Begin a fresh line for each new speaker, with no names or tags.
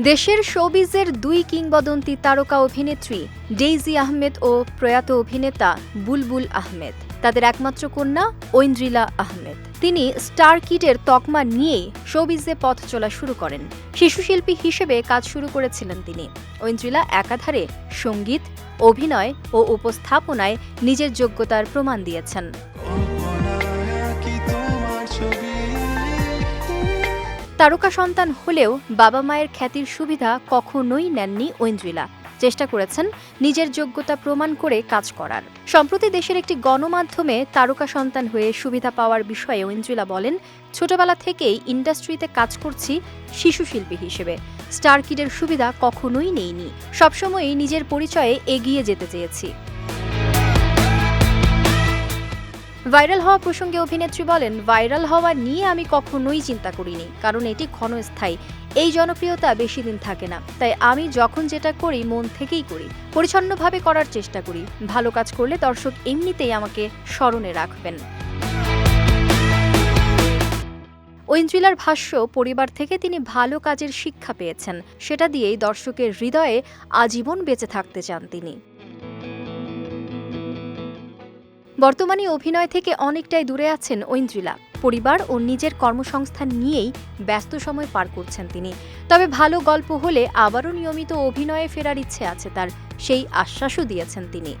দেশের শোবিজের দুই কিংবদন্তি তারকা অভিনেত্রী ডেইজি আহমেদ ও প্রয়াত অভিনেতা বুলবুল আহমেদ। তাদের একমাত্র কন্যা ঐন্দ্রিলা আহমেদ। তিনি স্টার কিডের তকমা নিয়েই শোবিজে পথ চলা শুরু করেন। শিশুশিল্পী হিসেবে কাজ শুরু করেছিলেন তিনি। ঐন্দ্রিলা একাধারে সংগীত, অভিনয় ও উপস্থাপনায় নিজের যোগ্যতার প্রমাণ দিয়েছেন। তারকা সন্তান হলেও বাবা মায়ের খ্যাতির সুবিধা কখনোই নেননি ঐন্দ্রিলা। চেষ্টা করেছেন নিজের যোগ্যতা প্রমাণ করে কাজ করার। সম্প্রতি দেশের একটি গণমাধ্যমে তারকা সন্তান হয়ে সুবিধা পাওয়ার বিষয়ে ঐন্দ্রিলা বলেন, ছোটবেলা থেকেই ইন্ডাস্ট্রিতে কাজ করছি শিশু শিল্পী হিসেবে। স্টার কিডের সুবিধা কখনোই নেইনি। সবসময়ই নিজের পরিচয়ে এগিয়ে যেতে চেয়েছি। ভাইরাল হওয়া প্রসঙ্গে অভিনেত্রী বলেন, ভাইরাল হওয়া নিয়ে আমি কখনোই চিন্তা করিনি, কারণ এটি ক্ষণস্থায়ী। এই জনপ্রিয়তা বেশি দিন থাকে না। তাই আমি যখন যেটা করি, মন থেকেই করি। পরিচ্ছন্নভাবে করার চেষ্টা করি। ভালো কাজ করলে দর্শক এমনিতেই আমাকে স্মরণে রাখবেন। ঐন্দ্রিলার ভাষ্য, পরিবার থেকে তিনি ভালো কাজের শিক্ষা পেয়েছেন। সেটা দিয়েই দর্শকের হৃদয়ে আজীবন বেঁচে থাকতে চান তিনি। বর্তমানে অভিনয় থেকে অনেকটাই দূরে আছেন ঐন্দ্রিলা। পরিবার ও নিজের কর্মসংস্থান নিয়েই ব্যস্ত সময় পার করছেন তিনি। তবে ভালো গল্প হলে আবারও নিয়মিত অভিনয়ে ফেরার ইচ্ছে আছে তার, সেই আশ্বাসও দিয়েছেন তিনি।